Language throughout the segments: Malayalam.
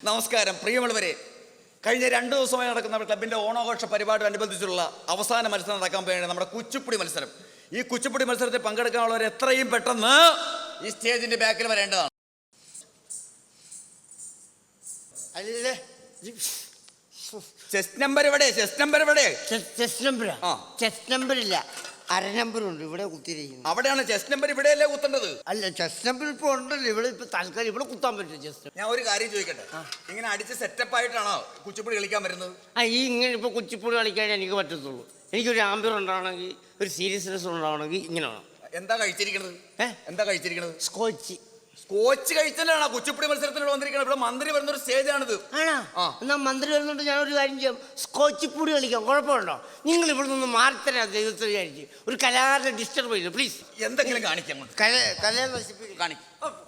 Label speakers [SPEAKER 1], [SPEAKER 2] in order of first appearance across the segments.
[SPEAKER 1] നമസ്കാരം. പ്രിയമുള്ളവരെ കഴിഞ്ഞ രണ്ട് ദിവസമായി നടക്കുന്ന നമ്മുടെ ക്ലബിന്റെ പരിപാടി പരിപാടിയോടനുബന്ധിച്ചുള്ള അവസാന മത്സരം നടക്കാൻ പോവുകയാണ് നമ്മുടെ കുച്ചിപ്പുടി മത്സരം. ഈ കുച്ചിപ്പുടി മത്സരത്തിൽ പങ്കെടുക്കാനുള്ളവർ എത്രയും പെട്ടെന്ന് ഈ സ്റ്റേജിന്റെ ബാക്കിൽ വരേണ്ടതാണ്.
[SPEAKER 2] അല്ലേ
[SPEAKER 1] ചെസ്റ്റ് നമ്പർ ഇവിടെ ചെസ്റ്റ് നമ്പർ ഇവിടെ
[SPEAKER 2] ചെസ്റ്റ് നമ്പർ
[SPEAKER 1] ആ.
[SPEAKER 2] ചെസ്റ്റ് നമ്പർ ഇല്ല. അര നമ്പറുണ്ട് ഇവിടെ കുത്തിയിരിക്കുന്നത്
[SPEAKER 1] അവിടെയാണ് ചെസ്റ്റ് നമ്പർ ഇവിടെയല്ലേ കുത്തേണ്ടത്?
[SPEAKER 2] അല്ല ചെസ്റ്റ് നമ്പർ ഇപ്പൊ ഉണ്ടല്ലോ ഇവിടെ ഇപ്പൊ തൽക്കാലം ഇവിടെ കുത്താൻ പറ്റും ചെസ്റ്റ്
[SPEAKER 1] ഞാൻ ഒരു കാര്യം ചോദിക്കട്ടെ? ഇങ്ങനെ അടിച്ച് സെറ്റപ്പ് ആയിട്ടാണോ കുച്ചിപ്പുടി കളിക്കാൻ വരുന്നത്?
[SPEAKER 2] ആ ഈ ഇങ്ങനെ ഇപ്പൊ കുച്ചിപ്പുടി കളിക്കാൻ എനിക്ക് പറ്റത്തുള്ളൂ. എനിക്കൊരു ആംബിയർ ഉണ്ടാവണമെങ്കിൽ ഒരു സീരിയസ്നെസ് ഉണ്ടാവണമെങ്കിൽ ഇങ്ങനെ വേണം.
[SPEAKER 1] എന്താ കഴിച്ചിരിക്കണത്? എന്താ കഴിച്ചിരിക്കണത്?
[SPEAKER 2] സ്കോച്ച്
[SPEAKER 1] കോച്ച് കഴിച്ചാലാണ് കുച്ചിപ്പുടി മത്സരത്തിനോട് വന്നിരിക്കുന്നത് ഇവിടെ മന്ത്രി വരുന്ന ഒരു സ്റ്റേജ് ആണിത്
[SPEAKER 2] ആണോ?
[SPEAKER 1] ആ.
[SPEAKER 2] എന്നാ മന്ത്രി വരുന്നുണ്ട് ഞാൻ ഒരു കാര്യം ചെയ്യാം. സ്കോച്ചിപ്പൂടി കളിക്കാം. കുഴപ്പമുണ്ടോ? നിങ്ങൾ ഇവിടെ നിന്ന് മാറിത്തരാ ദൈവത്തെ വിചാരിച്ച് ഒരു കലാകാരനെ ഡിസ്റ്റർബ് ചെയ്തു പ്ലീസ്
[SPEAKER 1] എന്തെങ്കിലും കാണിക്കാം അങ്ങോട്ട്.
[SPEAKER 2] കല കലയെ നശിപ്പിക്കും
[SPEAKER 1] കാണിക്കും.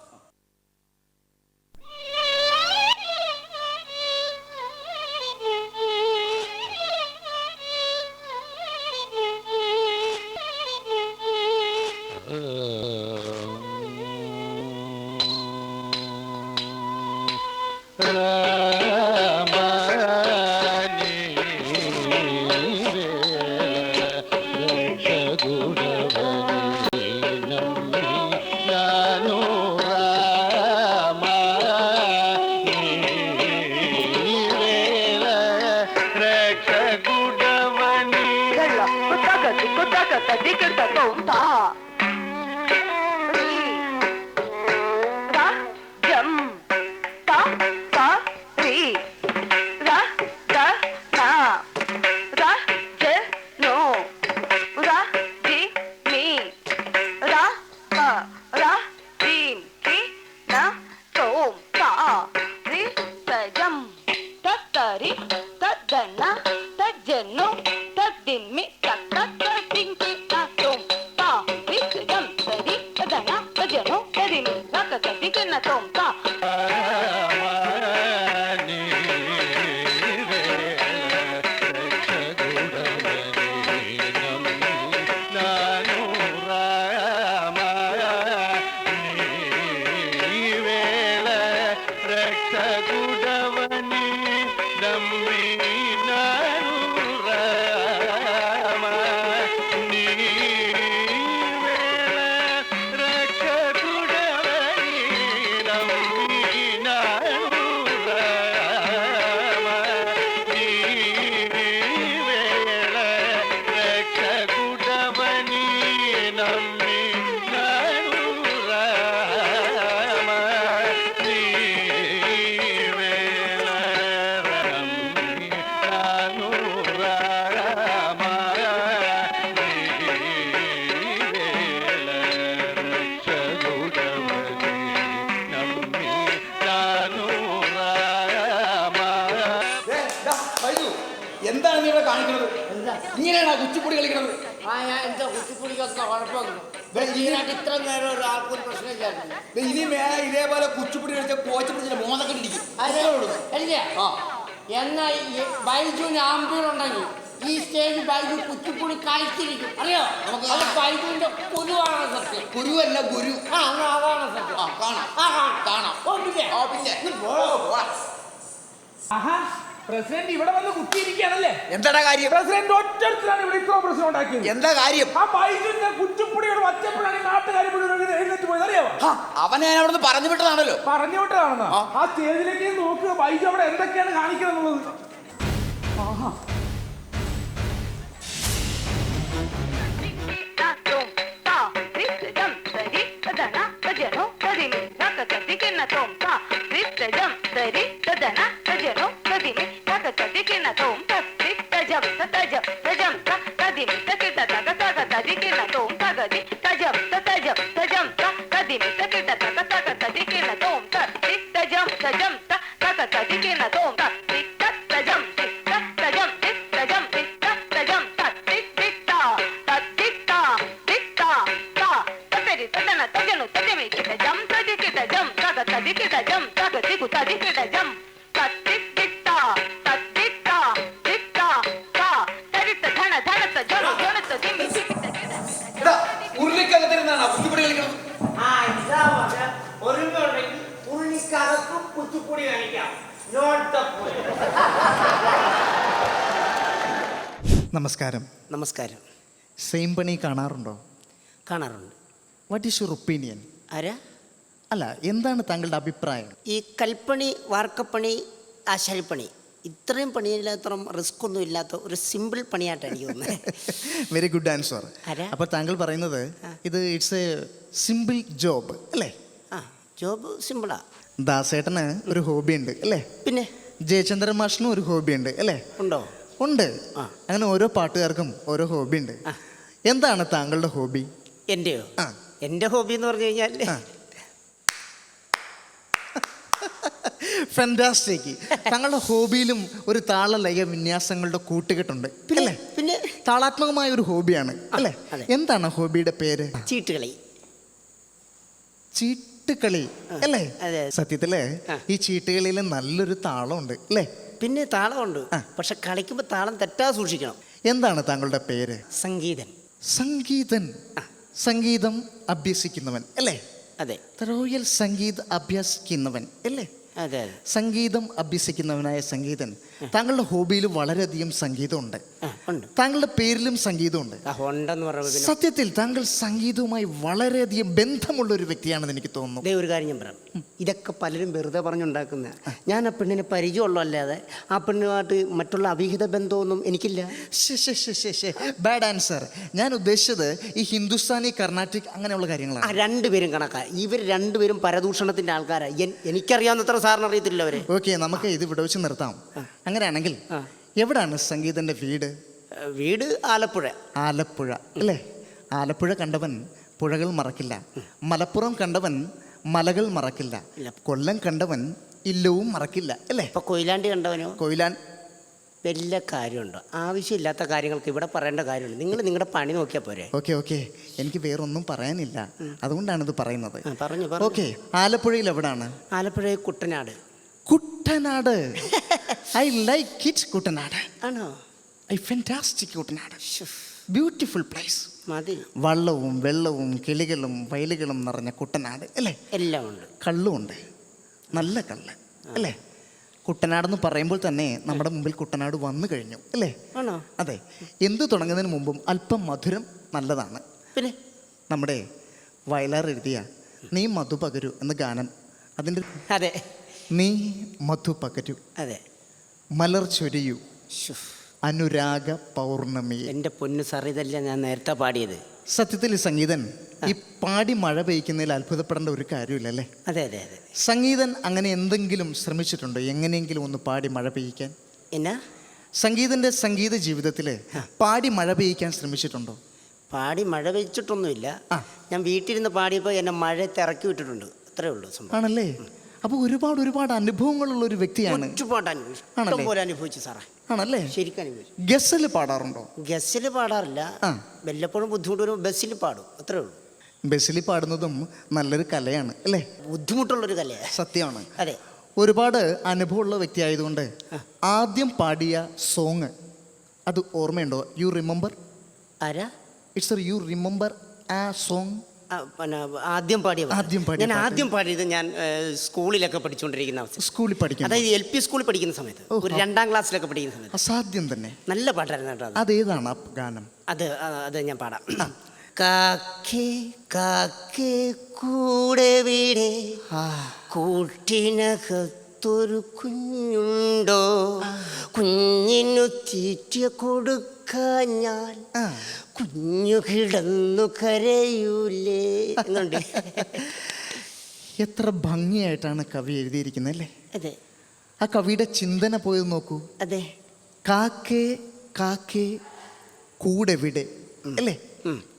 [SPEAKER 3] ब्रह्मे
[SPEAKER 1] എന്താണ് നീ ഇവിടെ കാണിക്കുന്നത്? ഇങ്ങനെയാണ് കുച്ചിപ്പുടി കളിക്കുന്നത്
[SPEAKER 2] ആ ഞാൻ എന്താ കുച്ചിപ്പുടിക്കൊക്കെ കുഴപ്പമില്ല ഇത്ര നേരം പ്രശ്നമില്ലായിരുന്നു
[SPEAKER 1] ഇനി മേലെ ഇതേപോലെ കുച്ചിപ്പുടി കളിച്ച കോച്ച് പിടിച്ചിട്ട് മോന്നൊക്കെ ഇടിക്കും?
[SPEAKER 2] അല്ലേ
[SPEAKER 1] ആ.
[SPEAKER 2] എന്നാ ഈ ബൈജുവിന് ആംബിയർ ഉണ്ടെങ്കിൽ ഈ സ്റ്റേജ് ബൈജു കുച്ചിപ്പുടി കളിച്ചിരിക്കും. അറിയോ?
[SPEAKER 1] നമുക്ക്
[SPEAKER 2] അത്. ബൈജുവിന്റെ കുരുവാണ് സത്യം.
[SPEAKER 1] കുരുവല്ല ഗുരു.
[SPEAKER 2] ആ അതാണ് സത്യം.
[SPEAKER 1] ആ കാണാം.
[SPEAKER 2] ആ കാണാം.
[SPEAKER 1] കാണാം.
[SPEAKER 2] ഓ പിന്നെ.
[SPEAKER 1] ഓ പിന്നെ.
[SPEAKER 4] ആഹാ. പ്രസിഡന്റ് ഇവിടെ വന്ന് കുത്തിയിരിക്കുകയാണല്ലേ
[SPEAKER 1] എന്താടാ കാര്യം
[SPEAKER 4] പ്രസിഡന്റ് ഒറ്റത്തിലാണ് ഇവിടെ ഇത്ര പ്രശ്നം ഉണ്ടാക്കിയത്
[SPEAKER 1] എന്താ കാര്യം
[SPEAKER 4] ആ ബൈജുവിന്റെ കുറ്റിപ്പുടിയോട് വച്ചപ്പോഴാണ് നാട്ടുകാർ എഴുന്നേറ്റ് പോയത് അറിയാമോ
[SPEAKER 1] അവനെ ഞാൻ അവിടുന്ന് പറഞ്ഞു വിട്ടതാണല്ലോ
[SPEAKER 4] പറഞ്ഞു വിട്ടതാണെന്ന്
[SPEAKER 1] ആ.
[SPEAKER 4] സ്റ്റേജിലേക്ക് നോക്കുക ബൈജു അവിടെ എന്തൊക്കെയാണ് കാണിക്കുന്നത്
[SPEAKER 3] ആഹാ ta
[SPEAKER 2] dime,
[SPEAKER 5] നമസ്കാരം.
[SPEAKER 2] നമസ്കാരം.
[SPEAKER 5] സെയിം പണി കാണാറുണ്ടോ?
[SPEAKER 2] കാണാറുണ്ട്.
[SPEAKER 5] വാട്ട് ഈസ് യുവർ ഒപ്പീനിയൻ
[SPEAKER 2] ആരാ?
[SPEAKER 5] അല്ല എന്താണ് താങ്കളുടെ അഭിപ്രായം?
[SPEAKER 2] ഈ കൽപ്പണി വാർക്കപ്പണി ആശാരിപ്പണി ഇത്രയും പണിയില്ലാത്ത റിസ്ക് ഒന്നും ഇല്ലാത്ത ഒരു സിമ്പിൾ പണിയായിട്ടാണ് എനിക്ക് തോന്നുന്നത്.
[SPEAKER 5] Very good
[SPEAKER 2] answer?
[SPEAKER 5] അപ്പോൾ താങ്കൾ പറയുന്നത് ഇത് ഇറ്റ്സ് എ സിമ്പിൾ ജോബ് അല്ലേ?
[SPEAKER 2] ആ ജോബ് സിമ്പിളാ
[SPEAKER 5] ദാസേട്ടന് ഒരു ഹോബി ഉണ്ട് അല്ലേ?
[SPEAKER 2] പിന്നെ?
[SPEAKER 5] ജയചന്ദ്രൻ മാഷിനും ഒരു ഹോബി ഉണ്ട് അല്ലേ?
[SPEAKER 2] ഉണ്ടോ?
[SPEAKER 5] ഉണ്ട്. അങ്ങനെ ഓരോ പാട്ടുകാർക്കും ഓരോ ഹോബി ഉണ്ട്. എന്താണ് താങ്കളുടെ ഹോബി എന്റെയോ.
[SPEAKER 2] എന്റെ ഹോബി എന്ന് പറഞ്ഞു കഴിഞ്ഞാൽ.
[SPEAKER 5] ഫെന്റാസ്റ്റിക് താങ്കളുടെ ഹോബിയിലും ഒരു താളലയ വിന്യാസങ്ങളുടെ കൂട്ടുകെട്ടുണ്ട്. പിന്നെ
[SPEAKER 2] പിന്നെ?
[SPEAKER 5] താളാത്മകമായ ഒരു ഹോബിയാണ് അല്ലേ? എന്താണ് ഹോബിയുടെ പേര്?
[SPEAKER 2] ചീട്ടുകളി.
[SPEAKER 5] ചീട്ടുകളി. അല്ലേ? സത്യത്തിലെ ഈ ചീട്ടുകളിയിൽ നല്ലൊരു താളമുണ്ട്. അല്ലേ?
[SPEAKER 2] പിന്നെ താളമുണ്ട്. പക്ഷെ കളിക്കുമ്പോൾ താളം തെറ്റാതെ സൂക്ഷിക്കണം.
[SPEAKER 5] എന്താണ് താങ്കളുടെ പേര്?
[SPEAKER 2] സംഗീതൻ.
[SPEAKER 5] സംഗീതൻ. സംഗീതം അഭ്യസിക്കുന്നവൻ അല്ലേ?
[SPEAKER 2] അതെ.
[SPEAKER 5] റോയൽ സംഗീത അഭ്യസിക്കുന്നവൻ അല്ലേ?
[SPEAKER 2] അതെ.
[SPEAKER 5] സംഗീതം അഭ്യസിക്കുന്നവനായ സംഗീതൻ താങ്കളുടെ ഹോബിയിൽ വളരെയധികം സംഗീതമുണ്ട്.
[SPEAKER 2] ഉണ്ട്.
[SPEAKER 5] താങ്കളുടെ പേരിലും സംഗീതമുണ്ട്. സത്യത്തിൽ താങ്കൾ സംഗീതവുമായി വളരെയധികം ബന്ധമുള്ള ഒരു വ്യക്തിയാണെന്ന് എനിക്ക് തോന്നുന്നു.
[SPEAKER 2] ദേ ഒരു കാര്യം ഞാൻ പറയാം. ഇതൊക്കെ പലരും വെറുതെ പറഞ്ഞുണ്ടാക്കുന്ന ഞാൻ ആ പെണ്ണിനെ പരിചയമുള്ളല്ലാതെ ആ പെണ്ണുമായിട്ട് മറ്റുള്ള അവിഹിത ബന്ധമൊന്നും എനിക്കില്ല.
[SPEAKER 5] ബാഡ് ആൻസർ ഞാൻ ഉദ്ദേശിച്ചത് ഈ ഹിന്ദുസ്ഥാനി കർണാട്ടിക് അങ്ങനെയുള്ള കാര്യങ്ങളാണ്.
[SPEAKER 2] രണ്ടുപേരും കണക്കാ. ഇവർ രണ്ടുപേരും പരദൂഷണത്തിന്റെ ആൾക്കാരാണ് എനിക്കറിയാവുന്നത്ര സാറിന് അറിയത്തില്ല അവരെ.
[SPEAKER 5] ഓക്കെ നമുക്ക് ഇത് ഇവിടെ വെച്ച് നിർത്താം. അങ്ങനെയാണെങ്കിൽ. എവിടാണ് സംഗീതന്റെ വീട്?
[SPEAKER 2] വീട് ആലപ്പുഴ.
[SPEAKER 5] ആലപ്പുഴ അല്ലേ? ആലപ്പുഴ കണ്ടവൻ പുഴകൾ മറക്കില്ല. മലപ്പുറം കണ്ടവൻ മലകൾ മറക്കില്ല. കൊല്ലം കണ്ടവൻ ഇല്ലവും മറക്കില്ല അല്ലേ?
[SPEAKER 2] ഇപ്പൊ കൊയിലാണ്ടി കണ്ടവനോ?
[SPEAKER 5] കൊയിലാൻ
[SPEAKER 2] വല്ല കാര്യമുണ്ടോ. ആവശ്യമില്ലാത്ത കാര്യങ്ങൾക്ക് ഇവിടെ പറയേണ്ട കാര്യമുണ്ട്. നിങ്ങൾ നിങ്ങളുടെ പണി നോക്കിയാൽ പോരെ.
[SPEAKER 5] Okay okay. എനിക്ക് വേറൊന്നും പറയാനില്ല. അതുകൊണ്ടാണ് ഇത് പറയുന്നത്.
[SPEAKER 2] പറഞ്ഞു പറഞ്ഞു.
[SPEAKER 5] ഓക്കെ ആലപ്പുഴയിൽ എവിടാണ്?
[SPEAKER 2] Alappuzha Kuttanad.
[SPEAKER 5] Kuttanad. I like it Kuttanad
[SPEAKER 2] ആണോ?
[SPEAKER 5] I fantastic
[SPEAKER 2] Kuttanad
[SPEAKER 5] beautiful place
[SPEAKER 2] മതി.
[SPEAKER 5] വള്ളവും വെള്ളവും കിളികളും വയലുകളും നിറഞ്ഞ കുട്ടനാട് അല്ലേ?
[SPEAKER 2] എല്ലാം ഉണ്ട്.
[SPEAKER 5] കള്ളുമുണ്ട് നല്ല കള്ള് അല്ലേ? കുട്ടനാട് എന്ന് പറയുമ്പോൾ തന്നെ നമ്മുടെ മുമ്പിൽ കുട്ടനാട് വന്നു കഴിഞ്ഞു അല്ലേ?
[SPEAKER 2] ആണോ?
[SPEAKER 5] അതെ. എന്തു തുടങ്ങുന്നതിന് മുമ്പും അല്പം മധുരം നല്ലതാണ്.
[SPEAKER 2] പിന്നെ?
[SPEAKER 5] നമ്മുടെ വയലാർ എഴുതിയ നീ മധു പകരു എന്ന ഗാനം അതിന്റെ
[SPEAKER 2] അതെ.
[SPEAKER 5] നീ മധു പകരു
[SPEAKER 2] അതെ.
[SPEAKER 5] മലർ ചൊരിയൂ. അനുരാഗ പൗർണമി.
[SPEAKER 2] എന്റെ പൊന്നു സാർ ഇതല്ല ഞാൻ നേരത്തെ പാടിയത്.
[SPEAKER 5] സത്യത്തിൽ സംഗീതൻ ഈ പാടി മഴ പെയ്ക്കുന്നതിൽ അത്ഭുതപ്പെടേണ്ട ഒരു കാര്യമില്ലല്ലേ
[SPEAKER 2] അതെ അതെ അതെ.
[SPEAKER 5] സംഗീതൻ അങ്ങനെ എന്തെങ്കിലും ശ്രമിച്ചിട്ടുണ്ടോ? എങ്ങനെയെങ്കിലും ഒന്ന് പാടി മഴ പെയ്യിക്കാൻ?
[SPEAKER 2] എന്നാ?
[SPEAKER 5] സംഗീതന്റെ സംഗീത ജീവിതത്തിൽ പാടി മഴ പെയ്യിക്കാൻ ശ്രമിച്ചിട്ടുണ്ടോ?
[SPEAKER 2] പാടി മഴ
[SPEAKER 5] പെയ്ച്ചിട്ടൊന്നുമില്ല.
[SPEAKER 2] ഞാൻ വീട്ടിലിരുന്ന് പാടിയപ്പോൾ എന്നെ മഴ തിറക്കി വിട്ടിട്ടുണ്ട്. അത്രേ ഉള്ളൂ
[SPEAKER 5] ആണല്ലേ? അപ്പോൾ ഒരുപാട് ഒരുപാട് അനുഭവങ്ങളുള്ള ഒരു വ്യക്തിയാണ്.
[SPEAKER 2] ഒരുപാട് അനുഭവിച്ചു പോലെ അനുഭവിച്ചു സാറേ.
[SPEAKER 5] ആണല്ലേ?
[SPEAKER 2] ശരിക്കും അനുഭവിച്ചു.
[SPEAKER 5] ഗസൽ പാടാറുണ്ടോ?
[SPEAKER 2] ഗസൽ പാടാറില്ല. വല്ലപ്പോഴും ബുദ്ധിമുട്ട് വരുമ്പോൾ ബസ്സിൽ പാടും. അത്രേ ഉള്ളൂ.
[SPEAKER 5] ബസ്സിൽ പാടുന്നതും നല്ലൊരു കലയാണ് അല്ലേ?
[SPEAKER 2] ബുദ്ധിമുട്ടുള്ളൊരു കലയാണ്
[SPEAKER 5] സത്യമാണ്.
[SPEAKER 2] അതെ.
[SPEAKER 5] ഒരുപാട് അനുഭവമുള്ള വ്യക്തി ആയതുകൊണ്ട് ആദ്യം പാടിയ സോങ് അത് ഓർമ്മയുണ്ടോ? യു റിമെമ്പർ
[SPEAKER 2] ആരാ?
[SPEAKER 5] ഇറ്റ്സ് യു റിമെമ്പർ ആ സോങ്
[SPEAKER 2] പിന്നെ ആദ്യം പാടിയ
[SPEAKER 5] ആദ്യം പാടിയ
[SPEAKER 2] ഞാൻ ആദ്യം പാടിയത് ഞാൻ സ്കൂളിലൊക്കെ പഠിച്ചുകൊണ്ടിരിക്കുന്ന അവസ്ഥ.
[SPEAKER 5] സ്കൂളിൽ പഠിക്കും
[SPEAKER 2] അതായത് എൽ പി സ്കൂളിൽ പഠിക്കുന്ന സമയത്ത്. ഒരു രണ്ടാം ക്ലാസ്സിലൊക്കെ പഠിക്കുന്ന സമയത്ത്.
[SPEAKER 5] അസാധ്യം തന്നെ.
[SPEAKER 2] നല്ല പാട്ടായിരുന്നു കേട്ടോ അത്.
[SPEAKER 5] അതേതാണ് ഗാനം?
[SPEAKER 2] അത് അത് ഞാൻ പാടാം. കാക്കേ കാക്കേ കൂടെ വീടേ കൂട്ടിനകത്തൊരു കുഞ്ഞുണ്ടോ? കുഞ്ഞിനു തീറ്റ കൊടുക്കാൻ ഞാൻ. കുഞ്ഞു കിടന്നു കരയൂലേ. എന്നുണ്ട്.
[SPEAKER 5] എത്ര ഭംഗിയായിട്ടാണ് കവി എഴുതിയിരിക്കുന്നത് അല്ലേ?
[SPEAKER 2] അതെ.
[SPEAKER 5] ആ കവിയുടെ ചിന്തന പോയത് നോക്കൂ.
[SPEAKER 2] അതെ.
[SPEAKER 5] കാക്കേ കാക്കേ കൂടെവിടെ? അല്ലേ?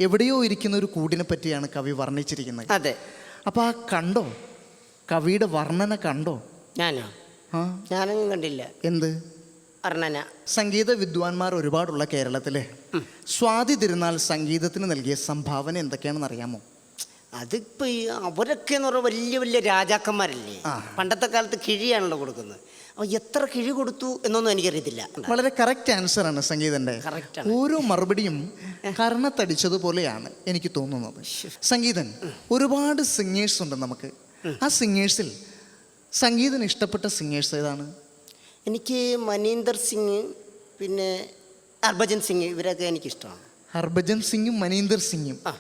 [SPEAKER 5] എവിടെയോ ഇരിക്കുന്ന ഒരു കൂടിനെ പറ്റിയാണ് കവി വർണിച്ചിരിക്കുന്നത്.
[SPEAKER 2] അതെ.
[SPEAKER 5] അപ്പൊ ആ കണ്ടോ? കവിയുടെ വർണന കണ്ടോ?
[SPEAKER 2] ഞാനോ?
[SPEAKER 5] ആ.
[SPEAKER 2] ഞാനൊന്നും കണ്ടില്ല.
[SPEAKER 5] എന്ത്?
[SPEAKER 2] വർണന
[SPEAKER 5] സംഗീത വിദ്വാൻമാർ ഒരുപാടുള്ള കേരളത്തിലെ. സ്വാതി തിരുനാൾ സംഗീതത്തിന് നൽകിയ സംഭാവന എന്തൊക്കെയാണെന്ന് അറിയാമോ?
[SPEAKER 2] അതിപ്പോ ഈ അവരൊക്കെ എന്ന് പറഞ്ഞാൽ വലിയ വലിയ രാജാക്കന്മാരല്ലേ? പണ്ടത്തെ കാലത്ത് കിഴിയാണല്ലോ കൊടുക്കുന്നത്. അപ്പൊ എത്ര കിഴി കൊടുത്തു എന്നൊന്നും എനിക്കറിയത്തില്ല.
[SPEAKER 5] വളരെ കറക്റ്റ് ആൻസർ ആണ് സംഗീതന്റെ. ഓരോ മറുപടിയും കർണത്തടിച്ചതുപോലെയാണ് എനിക്ക് തോന്നുന്നത്. സംഗീതൻ ഒരുപാട് സിംഗേഴ്സ് ഉണ്ട് നമുക്ക്. ആ സിംഗേഴ്സിൽ സംഗീതന് ഇഷ്ടപ്പെട്ട സിംഗേഴ്സ് ഏതാണ്?
[SPEAKER 2] എനിക്ക് മനീന്ദർ സിംഗ് പിന്നെ ഹർഭജൻ സിംഗ് ഇവരൊക്കെ എനിക്കിഷ്ടമാണ്.
[SPEAKER 5] ഹർഭജൻ സിംഗും മനീന്ദർ സിംഗും
[SPEAKER 2] ആ.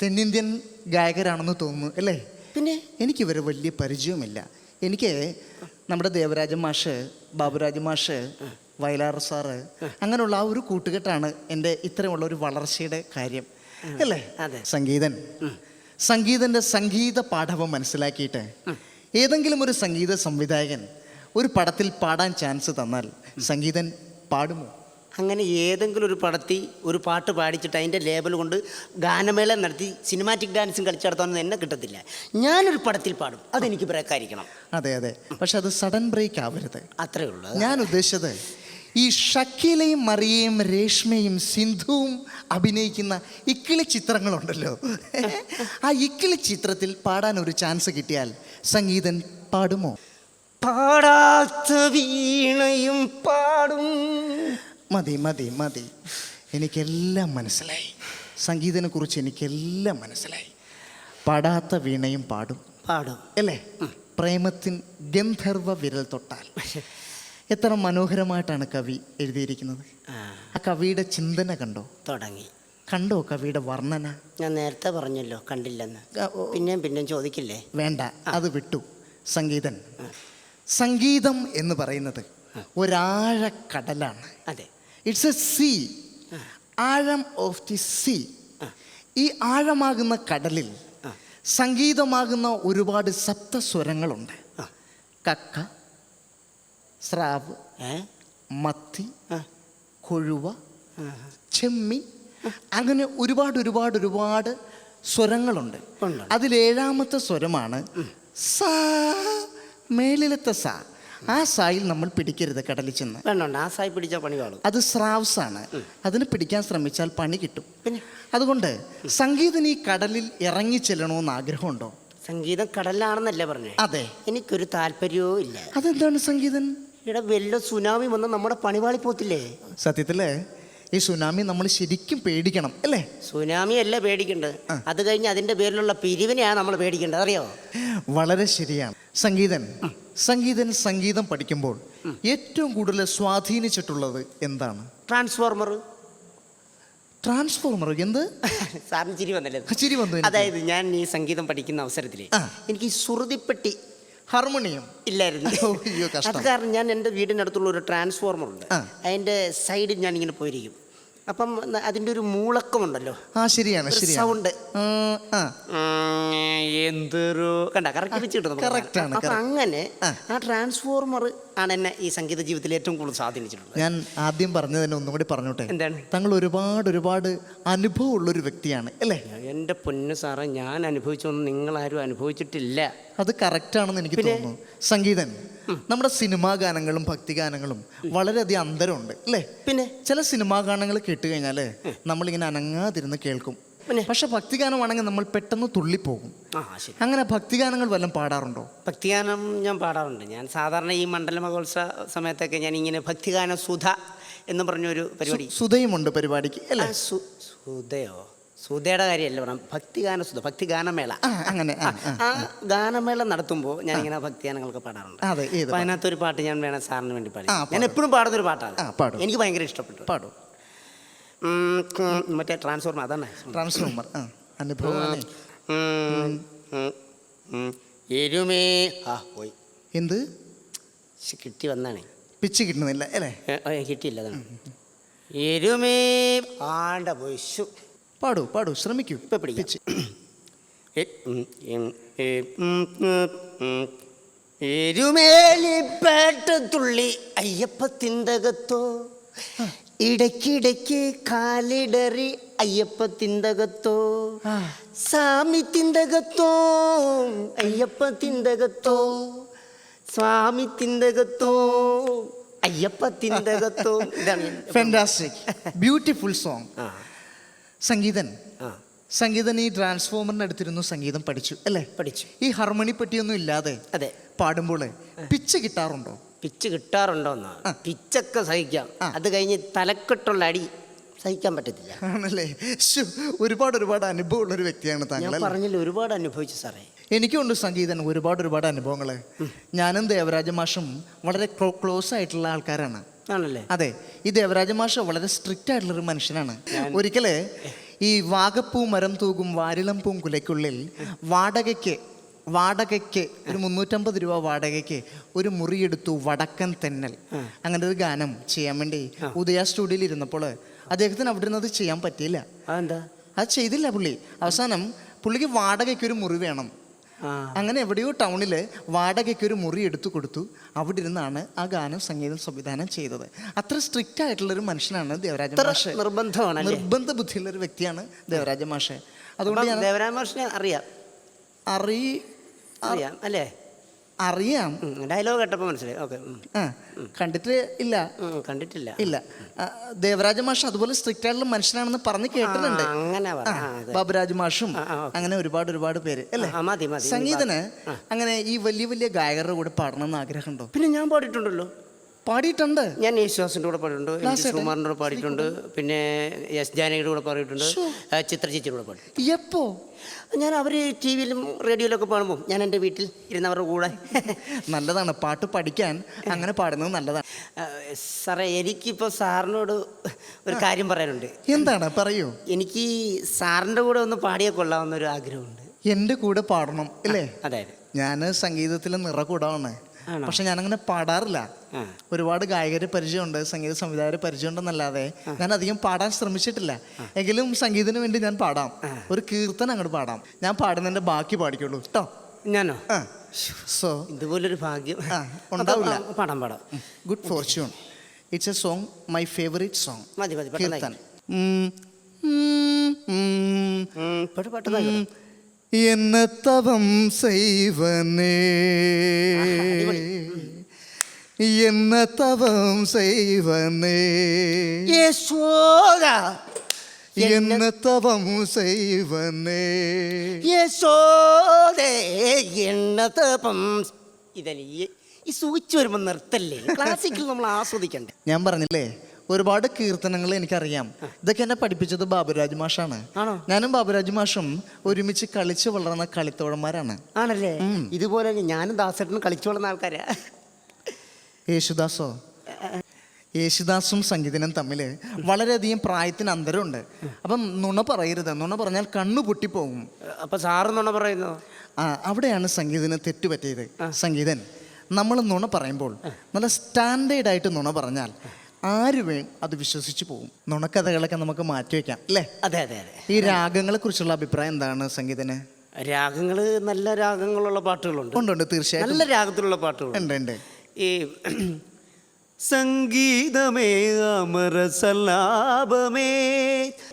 [SPEAKER 5] തെന്നിന്ത്യൻ ഗായകരാണെന്ന് തോന്നുന്നു അല്ലേ?
[SPEAKER 2] പിന്നെ?
[SPEAKER 5] എനിക്കിവരെ വലിയ പരിചയമില്ല എനിക്ക് നമ്മുടെ ദേവരാജ മാഷ് ബാബുരാജ മാഷ് വയലാർ സാറ് അങ്ങനെയുള്ള ആ ഒരു കൂട്ടുകെട്ടാണ് എന്റെ ഇത്തരമുള്ള ഒരു വളർച്ചയുടെ കാര്യം അല്ലേ. സംഗീതൻ. സംഗീതന്റെ സംഗീത പാഠവം മനസ്സിലാക്കിയിട്ട് ഏതെങ്കിലും ഒരു സംഗീത സംവിധായകൻ ഒരു പടത്തിൽ പാടാൻ ചാൻസ് തന്നാൽ സംഗീതൻ പാടുമോ?
[SPEAKER 2] അങ്ങനെ ഏതെങ്കിലും ഒരു പടത്തിൽ ഒരു പാട്ട് പാടിച്ചിട്ട് അതിന്റെ ലേബൽ കൊണ്ട് ഗാനമേള നടത്തി സിനിമാറ്റിക് ഡാൻസും കളിച്ചെടുത്തോന്നും എന്നെ കിട്ടത്തില്ല. ഞാനൊരു പടത്തിൽ പാടും. അതെനിക്ക് ബ്രേക്കായിരിക്കണം
[SPEAKER 5] അതെ അതെ. പക്ഷെ അത് സഡൻ ബ്രേക്ക് ആവരുത്.
[SPEAKER 2] അത്രേ ഉള്ളൂ.
[SPEAKER 5] ഞാൻ ഉദ്ദേശിച്ചത് ഈ ഷക്കീലയും മറിയയും രേഷ്മയും സിന്ധുവും അഭിനയിക്കുന്ന ഇക്കിളി ചിത്രങ്ങളുണ്ടല്ലോ. ആ ഇക്കിളി ചിത്രത്തിൽ പാടാൻ ഒരു ചാൻസ് കിട്ടിയാൽ സംഗീതൻ പാടുമോ?
[SPEAKER 2] പാടാത്ത വീണയും പാടും.
[SPEAKER 5] മതി മതി മതി. എനിക്കെല്ലാം മനസ്സിലായി. സംഗീതനെ കുറിച്ച് എനിക്കെല്ലാം മനസ്സിലായി. പാടാത്ത വീണയും പാടും.
[SPEAKER 2] പാടും.
[SPEAKER 5] അല്ലേ? പ്രേമത്തിൻ ഗന്ധർവ വിരൽ തൊട്ടാൽ. എത്ര മനോഹരമായിട്ടാണ് കവി എഴുതിയിരിക്കുന്നത്.
[SPEAKER 2] ആ,
[SPEAKER 5] കവിയുടെ ചിന്തന കണ്ടോ?
[SPEAKER 2] തുടങ്ങി.
[SPEAKER 5] കണ്ടോ കവിയുടെ വർണന?
[SPEAKER 2] ഞാൻ നേരത്തെ പറഞ്ഞല്ലോ കണ്ടില്ലെന്ന്. പിന്നെയും പിന്നെയും ചോദിക്കില്ലേ?
[SPEAKER 5] വേണ്ട അത് വിട്ടു സംഗീതൻ. സംഗീതം എന്ന് പറയുന്നത് ഒരാഴക്കടലാണ്.
[SPEAKER 2] അതെ.
[SPEAKER 5] ഇറ്റ്സ് എ സീ ആഴം ഓഫ് ദി സീ ഈ ആഴമാകുന്ന കടലിൽ സംഗീതമാകുന്ന ഒരുപാട് സപ്തസ്വരങ്ങളുണ്ട്. കക്ക സ്രാവ് മത്തി കൊഴുവ ചെമ്മി അങ്ങനെ ഒരുപാട് ഒരുപാട് ഒരുപാട് സ്വരങ്ങളുണ്ട്. അതിലേഴാമത്തെ സ്വരമാണ് സാ. മേളിലത്തെ സാ. ആ സായിൽ നമ്മൾ പിടിക്കരുത് കടലിൽ ചെന്ന്.
[SPEAKER 2] വേണ്ട ആ സായി പിടിച്ചാൽ പണി കാണും.
[SPEAKER 5] അത് സ്രാവ്സ് ആണ്. അതിന് പിടിക്കാൻ ശ്രമിച്ചാൽ പണി കിട്ടും.
[SPEAKER 2] പിന്നെ?
[SPEAKER 5] അതുകൊണ്ട് സംഗീതം ഈ കടലിൽ ഇറങ്ങി ചെല്ലണമെന്ന് ആഗ്രഹമുണ്ടോ?
[SPEAKER 2] സംഗീതം കടലിലാണെന്നല്ലേ പറഞ്ഞേ?
[SPEAKER 5] അതെ.
[SPEAKER 2] എനിക്കൊരു താല്പര്യവും ഇല്ല.
[SPEAKER 5] അതെന്താണ് സംഗീതം?
[SPEAKER 2] ഇവിടെ വലിയ സുനാമി വന്ന് നമ്മുടെ പണിപാളി പോത്തില്ലേ?
[SPEAKER 5] സത്യത്തിൽ? ഈ സുനാമി നമ്മൾ ശരിക്കും പേടിക്കണം അല്ലേ?
[SPEAKER 2] സുനാമി അല്ല പേടിക്കേണ്ടത് അത് കഴിഞ്ഞ് അതിന്റെ പേരിലുള്ള പിരിവിനെയാണ് നമ്മൾ പേടിക്കേണ്ടത് അറിയോ?
[SPEAKER 5] വളരെ ശരിയാണ്. സംഗീതൻ സംഗീതൻ സംഗീതം പഠിക്കുമ്പോൾ ഏറ്റവും കൂടുതൽ സ്വാധീനിച്ചിട്ടുള്ളത് എന്താണ്?
[SPEAKER 2] ട്രാൻസ്ഫോർമർ
[SPEAKER 5] ട്രാൻസ്ഫോർമർ എന്ത്?
[SPEAKER 2] സാറിന് ചിരി വന്നല്ലേ?
[SPEAKER 5] ചിരി വന്നു
[SPEAKER 2] അതായത് ഞാൻ ഈ സംഗീതം പഠിക്കുന്ന അവസരത്തിൽ എനിക്ക് ഈ സുറുതിപ്പെട്ടി
[SPEAKER 5] ഹാർമോണിയം
[SPEAKER 2] ഇല്ലായിരുന്നു. അത് കാരണം ഞാൻ എന്റെ വീടിനടുത്തുള്ള ഒരു ട്രാൻസ്ഫോർമർ ഉണ്ട്. അതിന്റെ സൈഡിൽ ഞാൻ ഇങ്ങനെ പോയിരിക്കും. അപ്പം അതിന്റെ അതിന്റെ ഒരു മൂളക്കമുണ്ടല്ലോ.
[SPEAKER 5] ആ ശരിയാണ്
[SPEAKER 2] സൗണ്ട് എന്തൊരു കണ്ട? കറക്റ്റ്
[SPEAKER 5] ആണ്,
[SPEAKER 2] അപ്പം അങ്ങനെ
[SPEAKER 5] ആ.
[SPEAKER 2] ആ ട്രാൻസ്ഫോർമർ ആണ് എന്നെ ഈ സംഗീത ജീവിതത്തിൽ ഏറ്റവും കൂടുതൽ സ്വാധീനിച്ചിട്ടുള്ളത്.
[SPEAKER 5] ഞാൻ ആദ്യം പറഞ്ഞു തന്നെ ഒന്നും കൂടി പറഞ്ഞോട്ടെ?
[SPEAKER 2] എന്താണ്?
[SPEAKER 5] താങ്കൾ ഒരുപാട് ഒരുപാട് അനുഭവമുള്ളൊരു വ്യക്തിയാണ് അല്ലേ?
[SPEAKER 2] എന്റെ പൊന്നു സാറേ ഞാൻ അനുഭവിച്ചൊന്നും നിങ്ങളാരും അനുഭവിച്ചിട്ടില്ല.
[SPEAKER 5] അത് കറക്റ്റ് ആണെന്ന് എനിക്ക് തോന്നുന്നു. സംഗീതൻ നമ്മുടെ സിനിമാ ഗാനങ്ങളും ഭക്തിഗാനങ്ങളും വളരെയധികം അന്തരമുണ്ട് അല്ലേ?
[SPEAKER 2] പിന്നെ?
[SPEAKER 5] ചില സിനിമാ ഗാനങ്ങൾ കേട്ട് കഴിഞ്ഞാൽ നമ്മളിങ്ങനെ അനങ്ങാതിരുന്ന് കേൾക്കും? പക്ഷെ ഭക്തിഗാനമാണെങ്കിൽ നമ്മൾ പെട്ടെന്ന് തുള്ളിപ്പോകും. അങ്ങനെ ഭക്തിഗാനങ്ങൾ വല്ലതും പാടാറുണ്ടോ?
[SPEAKER 2] ഭക്തിഗാനം ഞാൻ പാടാറുണ്ട്. ഞാൻ സാധാരണ ഈ മണ്ഡല മഹോത്സവ സമയത്തൊക്കെ ഞാൻ ഇങ്ങനെ ഭക്തിഗാന സുധ എന്ന് പറഞ്ഞൊരു പരിപാടി.
[SPEAKER 5] സുധയുമുണ്ട് പരിപാടിക്ക് അല്ലേ?
[SPEAKER 2] സുധയോ? സുധയുടെ കാര്യമല്ല പറയാം ഭക്തിഗാന സുധ ഭക്തിഗാനമേള.
[SPEAKER 5] അങ്ങനെ ആ,
[SPEAKER 2] ഗാനമേള നടത്തുമ്പോൾ ഞാൻ ഇങ്ങനെ ഭക്തിഗാനങ്ങളൊക്കെ പാടാറുണ്ട്. അതിനകത്തൊരു പാട്ട് ഞാൻ വേണം സാറിന് വേണ്ടി പാടി. ഞാൻ എപ്പോഴും പാടുന്ന ഒരു പാട്ടാണ് എനിക്ക് ഭയങ്കര ഇഷ്ടപ്പെട്ടു.
[SPEAKER 5] പാടും.
[SPEAKER 2] മറ്റേ ട്രാൻസ്ഫോർമർ അതാണ്.
[SPEAKER 5] ട്രാൻസ്ഫോർമർ ആ അനുഭവമാണ്.
[SPEAKER 2] എരുമേ ആ പോയി.
[SPEAKER 5] എന്ത്?
[SPEAKER 2] കിട്ടി വന്നാണ്.
[SPEAKER 5] പിച്ച് കിട്ടുന്നില്ല അല്ലേ?
[SPEAKER 2] കിട്ടിയില്ല അതാണ്. എരുമേ ആണ്ട പോയി.
[SPEAKER 5] പാടൂ പാടൂ ശ്രമിക്കൂ.
[SPEAKER 2] ഇപ്പൊ പിടിക്കാം.
[SPEAKER 5] പിച്ച്.
[SPEAKER 2] തുള്ളി അയ്യപ്പത്തിന്റെ ഉം, ഇടയ്ക്കിടയ്ക്ക് കാലിടറി അയ്യപ്പ തിന്തകത്തോ സ്വാമി തിന്തകത്തോ അയ്യപ്പ തിന്തകത്തോ സ്വാമി തിന്തകത്തോ അയ്യപ്പ തിന്തകത്തോ ഇതാണ്
[SPEAKER 5] fantastic
[SPEAKER 2] beautiful
[SPEAKER 5] song
[SPEAKER 2] Sangeethan
[SPEAKER 5] Sangeethan ഈ ട്രാൻസ്ഫോമറിന് അടുത്തിരുന്നു സംഗീതം പഠിച്ചു അല്ലേ?
[SPEAKER 2] പഠിച്ചു.
[SPEAKER 5] ഈ ഹർമണി പറ്റിയൊന്നും ഇല്ലാതെ
[SPEAKER 2] അതെ.
[SPEAKER 5] പാടുമ്പോൾ പിച്ച് കിട്ടാറുണ്ടോ?
[SPEAKER 2] പിച്ച് കിട്ടാറുണ്ടോ
[SPEAKER 5] എന്നാ
[SPEAKER 2] പിച്ചൊക്കെ സഹിക്കാം. അത് കഴിഞ്ഞ് തലക്കെട്ടുള്ള അടി സഹിക്കാൻ പറ്റത്തില്ല.
[SPEAKER 5] ആണല്ലേ? ശ്ശോ, ഒരുപാട് ഒരുപാട് അനുഭവമുള്ള ഒരു വ്യക്തിയാണ്
[SPEAKER 2] ഞാൻ
[SPEAKER 5] താങ്കൾ അല്ലേ?
[SPEAKER 2] പറഞ്ഞില്ല ഒരുപാട് അനുഭവിച്ചു സാറേ.
[SPEAKER 5] എനിക്കുണ്ട് സംഗീതൻ ഒരുപാട് ഒരുപാട് അനുഭവങ്ങൾ. ഞാനും ദേവരാജ മാഷും വളരെ ക്ലോസ് ആയിട്ടുള്ള ആൾക്കാരാണ്.
[SPEAKER 2] ആണല്ലേ?
[SPEAKER 5] അതെ ഈ ദേവരാജ മാഷ് വളരെ സ്ട്രിക്റ്റ് ആയിട്ടുള്ള ഒരു മനുഷ്യനാണ് ഒരിക്കലേ ഈ വാഗപ്പൂ മരം തൂകും വാരിളം പൂങ്കുലയ്ക്കുള്ളിൽ വാടകയ്ക്ക് വാടകയ്ക്ക് ഒരു മുന്നൂറ്റമ്പത് രൂപ വാടകയ്ക്ക് ഒരു മുറിയെടുത്തു വടക്കൻ തെന്നൽ. അങ്ങനെ ഒരു ഗാനം ചെയ്യാൻ വേണ്ടി ഉദയ സ്റ്റുഡിയോയിൽ ഇരുന്നപ്പോൾ അദ്ദേഹത്തിന് അവിടെ നിന്ന് അത് ചെയ്യാൻ പറ്റിയില്ല. അത് ചെയ്തില്ല പുള്ളി. അവസാനം പുള്ളിക്ക് വാടകയ്ക്ക് ഒരു മുറി വേണം. അങ്ങനെ എവിടെയോ ടൗണിൽ വാടകയ്ക്ക് ഒരു മുറി എടുത്തു കൊടുത്തു. അവിടെ ഇരുന്നാണ് ആ ഗാനം സംഗീതം സംവിധാനം ചെയ്തത്. അത്ര സ്ട്രിക്റ്റ് ആയിട്ടുള്ള ഒരു മനുഷ്യനാണ് ദേവരാജ മാഷെ.
[SPEAKER 2] നിർബന്ധമാണ്
[SPEAKER 5] നിർബന്ധ ബുദ്ധിയുള്ള ഒരു വ്യക്തിയാണ് ദേവരാജ മാഷ്. അതുകൊണ്ട് ദേവരാജ
[SPEAKER 2] മാഷിനെ അറിയാം.
[SPEAKER 5] അറി
[SPEAKER 2] അറിയാം അല്ലേ?
[SPEAKER 5] അറിയാം.
[SPEAKER 2] ഡയലോഗ് കേട്ടപ്പോൾ മനസ്സിലായി. ഓക്കെ
[SPEAKER 5] ആ കണ്ടിട്ട് ഇല്ല.
[SPEAKER 2] കണ്ടിട്ടില്ല.
[SPEAKER 5] ഇല്ല. ദേവരാജ മാഷ് അതുപോലെ സ്ട്രിക്റ്റ് ആയിട്ടുള്ള മനുഷ്യനാണെന്ന് പറഞ്ഞ് കേട്ടിട്ടുണ്ട്.
[SPEAKER 2] അങ്ങനെ.
[SPEAKER 5] ബാബുരാജ് മാഷും. അങ്ങനെ ഒരുപാട് ഒരുപാട് പേര് അല്ലേ. സംഗീതന് അങ്ങനെ ഈ വലിയ വലിയ ഗായകരുടെ കൂടെ പാടണം എന്ന് ആഗ്രഹമുണ്ടോ?
[SPEAKER 2] പിന്നെ ഞാൻ പാടിയിട്ടുണ്ടല്ലോ.
[SPEAKER 5] പാടിയിട്ടുണ്ട്.
[SPEAKER 2] ഞാൻ യേശുദാസിന്റെ കൂടെ പാടിയിട്ടുണ്ട്. എം ജി ശ്രീകുമാറിന്റെ കൂടെ പാടിയിട്ടുണ്ട്. പിന്നെ എസ് ജാനകിയുടെ കൂടെ പാടിയിട്ടുണ്ട്. ചിത്രചേച്ചിയുടെ ചിത്ര ചേച്ചിയുടെ കൂടെ പാടി
[SPEAKER 5] എപ്പോ?
[SPEAKER 2] ഞാൻ അവർ ടി വിയിലും റേഡിയോയിലൊക്കെ പാടുമ്പോൾ ഞാൻ എന്റെ വീട്ടിൽ ഇരുന്നവരുടെ കൂടെ.
[SPEAKER 5] നല്ലതാണ്. പാട്ട് പഠിക്കാൻ അങ്ങനെ പാടുന്നത് നല്ലതാണ്.
[SPEAKER 2] സാറേ എനിക്കിപ്പോൾ സാറിനോട് ഒരു കാര്യം പറയാനുണ്ട്.
[SPEAKER 5] എന്താണ്? പറയൂ.
[SPEAKER 2] എനിക്ക് സാറിന്റെ കൂടെ ഒന്ന് പാടിയാൽ കൊള്ളാമെന്നൊരു ആഗ്രഹമുണ്ട്.
[SPEAKER 5] എന്റെ കൂടെ പാടണം അല്ലേ?
[SPEAKER 2] അതായത്
[SPEAKER 5] ഞാൻ സംഗീതത്തിൽ നിറകൂടാണ്.
[SPEAKER 2] ആണോ?
[SPEAKER 5] പക്ഷെ ഞാനങ്ങനെ പാടാറില്ല. ഒരുപാട് ഗായകരെ പരിചയമുണ്ട് സംഗീത സംവിധായകരെ പരിചയമുണ്ടെന്നല്ലാതെ ഞാൻ അധികം പാടാൻ ശ്രമിച്ചിട്ടില്ല. എങ്കിലും സംഗീതത്തിന് വേണ്ടി ഞാൻ പാടാം. ഒരു കീർത്തനം അങ്ങോട്ട് പാടാം. ഞാൻ പാടുന്നതിന്റെ ബാക്കി പാടിക്കുള്ളൂ കേട്ടോ
[SPEAKER 2] ഞാനോ?
[SPEAKER 5] സോ
[SPEAKER 2] ഇതുപോലൊരു ഭാഗ്യം.
[SPEAKER 5] ഉണ്ടാവില്ല.
[SPEAKER 2] പാടാം പാടാം.
[SPEAKER 5] Good fortune it's a song my favourite song
[SPEAKER 2] മതി മതി പെട്ടെന്ന്
[SPEAKER 5] കീർത്തൻ ഉം, என்ன தவம் செய்வனே என்ன தவம் செய்வனே
[SPEAKER 2] യശോദ
[SPEAKER 5] என்ன தவம் செய்வனே
[SPEAKER 2] യശോദേ എന്നതപം ഇതല്ലേ ഈ- ഈ സൂചിച്ച് വരുമ്പോൾ നിർത്തല്ലേ ക്ലാസിക്കൽ നമ്മൾ ആസ്വദിക്കണ്ടേ
[SPEAKER 5] ഞാൻ പറഞ്ഞില്ലേ ഒരുപാട് കീർത്തനങ്ങൾ എനിക്കറിയാം. ഇതൊക്കെ എന്നെ പഠിപ്പിച്ചത് ബാബുരാജ് മാഷാണ്? ഞാനും ബാബുരാജ് മാഷും ഒരുമിച്ച് കളിച്ചു വളർന്ന കളിത്തോഴന്മാരാണ്
[SPEAKER 2] ആണല്ലേ? ഇതുപോലെ ഞാനും ദാസേട്ടനും കളിച്ചു വളർന്ന ആൾക്കാരാ.
[SPEAKER 5] യേശുദാസോ? യേശുദാസും സംഗീതനും തമ്മിൽ വളരെയധികം പ്രായത്തിന് അന്തരമുണ്ട്. അപ്പം നുണ പറയരുത്. നുണ പറഞ്ഞാൽ കണ്ണു പൊട്ടിപ്പോകും
[SPEAKER 2] അപ്പൊ നുണ പറയുന്നു?
[SPEAKER 5] ആ അവിടെയാണ് സംഗീതന് തെറ്റുപറ്റിയത്. സംഗീതൻ നമ്മൾ നുണ പറയുമ്പോൾ നല്ല സ്റ്റാൻഡേർഡായിട്ട് നുണ പറഞ്ഞാൽ ആര് വേ അത് വിശ്വസിച്ച് പോകും. നുണക്കഥകളൊക്കെ നമുക്ക് മാറ്റിവെക്കാം അല്ലേ?
[SPEAKER 2] അതെ അതെ അതെ.
[SPEAKER 5] ഈ രാഗങ്ങളെ കുറിച്ചുള്ള അഭിപ്രായം എന്താണ് സംഗീതന്?
[SPEAKER 2] രാഗങ്ങൾ നല്ല രാഗങ്ങളുള്ള പാട്ടുകളുണ്ട്.
[SPEAKER 5] ഉണ്ട് ഉണ്ട് തീർച്ചയായും
[SPEAKER 2] നല്ല രാഗത്തിലുള്ള പാട്ടുകളുണ്ട്.
[SPEAKER 5] ഉണ്ട് ഉണ്ട്.
[SPEAKER 2] ഈ സംഗീതമേ അമരസലാപമേ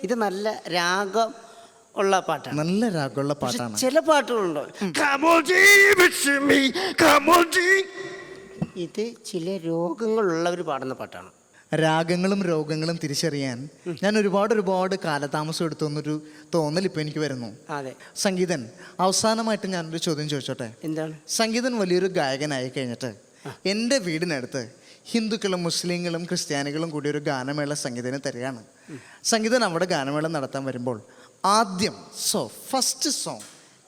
[SPEAKER 2] ഇത് നല്ല രാഗം ഉള്ള പാട്ടാണ്.
[SPEAKER 5] നല്ല രാഗമുള്ള പാട്ടാണ്.
[SPEAKER 2] ചില പാട്ടുകളുണ്ടോ. ഇത് ചില രോഗങ്ങളുള്ളവർ പാടുന്ന പാട്ടാണ്.
[SPEAKER 5] രാഗങ്ങളും രോഗങ്ങളും തിരിച്ചറിയാൻ ഞാൻ ഒരുപാട് ഒരുപാട് കാലതാമസം എടുത്തു എന്നൊരു തോന്നൽ ഇപ്പം എനിക്ക് വരുന്നു.
[SPEAKER 2] അതെ.
[SPEAKER 5] സംഗീതൻ അവസാനമായിട്ട് ഞാനൊരു ചോദ്യം ചോദിച്ചോട്ടെ?
[SPEAKER 2] എന്താണ്?
[SPEAKER 5] സംഗീതൻ വലിയൊരു ഗായകനായി കഴിഞ്ഞിട്ട് എന്റെ വീടിനടുത്ത് ഹിന്ദുക്കളും മുസ്ലിങ്ങളും ക്രിസ്ത്യാനികളും കൂടി ഒരു ഗാനമേള സംഗീതനെ തരികയാണ്. സംഗീതൻ അവിടെ ഗാനമേള നടത്താൻ വരുമ്പോൾ ആദ്യം സോ ഫസ്റ്റ് സോങ്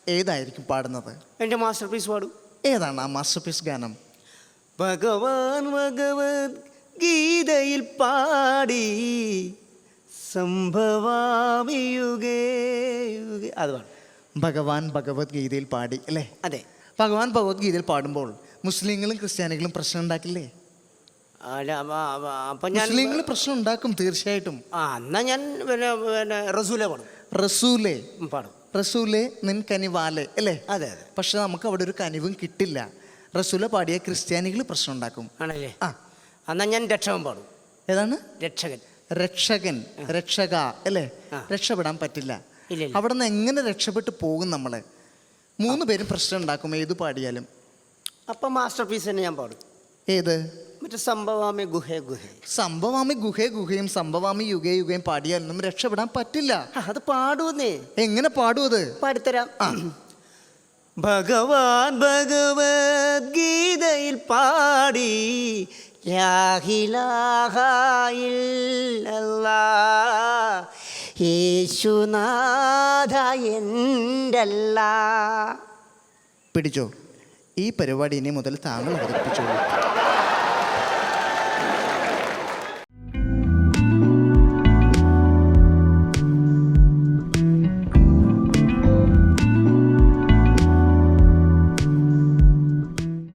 [SPEAKER 5] ഏതായിരിക്കും പാടുന്നത്?
[SPEAKER 2] എന്റെ മാസ്റ്റർ പീസ് പാടും.
[SPEAKER 5] ഏതാണ് ആ മാസ്റ്റർ പീസ് ഗാനം?
[SPEAKER 2] ഭഗവാൻ ഭഗവത് ഗീതയിൽ പാടി സംഭവാമിയുകയുക അത് പാടും.
[SPEAKER 5] ഭഗവാൻ ഭഗവത്ഗീതയിൽ പാടി അല്ലേ?
[SPEAKER 2] അതെ.
[SPEAKER 5] ഭഗവാൻ ഭഗവത്ഗീതയിൽ പാടുമ്പോൾ മുസ്ലിങ്ങളും ക്രിസ്ത്യാനികളും പ്രശ്നം ഉണ്ടാക്കില്ലേ?
[SPEAKER 2] അപ്പ- അപ്പ- ഞാൻ
[SPEAKER 5] മുസ്ലിങ്ങൾ പ്രശ്നം ഉണ്ടാക്കും തീർച്ചയായിട്ടും.
[SPEAKER 2] ആ എന്നാ ഞാൻ പിന്നെ പിന്നെ റസൂലെ പാടും.
[SPEAKER 5] റസൂലേ?
[SPEAKER 2] പാടും.
[SPEAKER 5] റസൂലേ നിൻ കനിവാലെ അല്ലേ?
[SPEAKER 2] അതെ അതെ.
[SPEAKER 5] പക്ഷെ നമുക്ക് അവിടെ ഒരു കനിവും കിട്ടില്ല. റസൂല പാടിയ ക്രിസ്ത്യാനികൾ പ്രശ്നം ഉണ്ടാക്കും.
[SPEAKER 2] ആണല്ലേ?
[SPEAKER 5] ആ
[SPEAKER 2] എന്നാ ഞാൻ രക്ഷകൻ പാടും.
[SPEAKER 5] ഏതാണ്?
[SPEAKER 2] രക്ഷകൻ.
[SPEAKER 5] രക്ഷകൻ രക്ഷക അല്ലേ? രക്ഷപ്പെടാൻ പറ്റില്ല. അവിടെ നിന്ന് എങ്ങനെ രക്ഷപ്പെട്ടു പോകും നമ്മളെ? മൂന്ന് പേരും പ്രശ്നം ഉണ്ടാക്കും ഏത് പാടിയാലും.
[SPEAKER 2] അപ്പം മാസ്റ്റർ പീസ് തന്നെ ഞാൻ പാടും.
[SPEAKER 5] ഏത്?
[SPEAKER 2] മറ്റേ സംഭവാമി ഗുഹേ ഗുഹേ.
[SPEAKER 5] സംഭവാമി ഗുഹേ ഗുഹയും സംഭവാമി യുഗേ യുഗയും പാടിയാലൊന്നും രക്ഷപ്പെടാൻ പറ്റില്ല.
[SPEAKER 2] അത് പാടുവന്നേ.
[SPEAKER 5] എങ്ങനെ പാടും അത്
[SPEAKER 2] പാടിത്തരാം ഭഗവാൻ ഗീതയിൽ പാടി യേശുനാഥ
[SPEAKER 5] പിടിച്ചോ. ഈ പരിപാടി ഇനി മുതൽ താങ്കൾ അവതരിപ്പിച്ചോളൂ.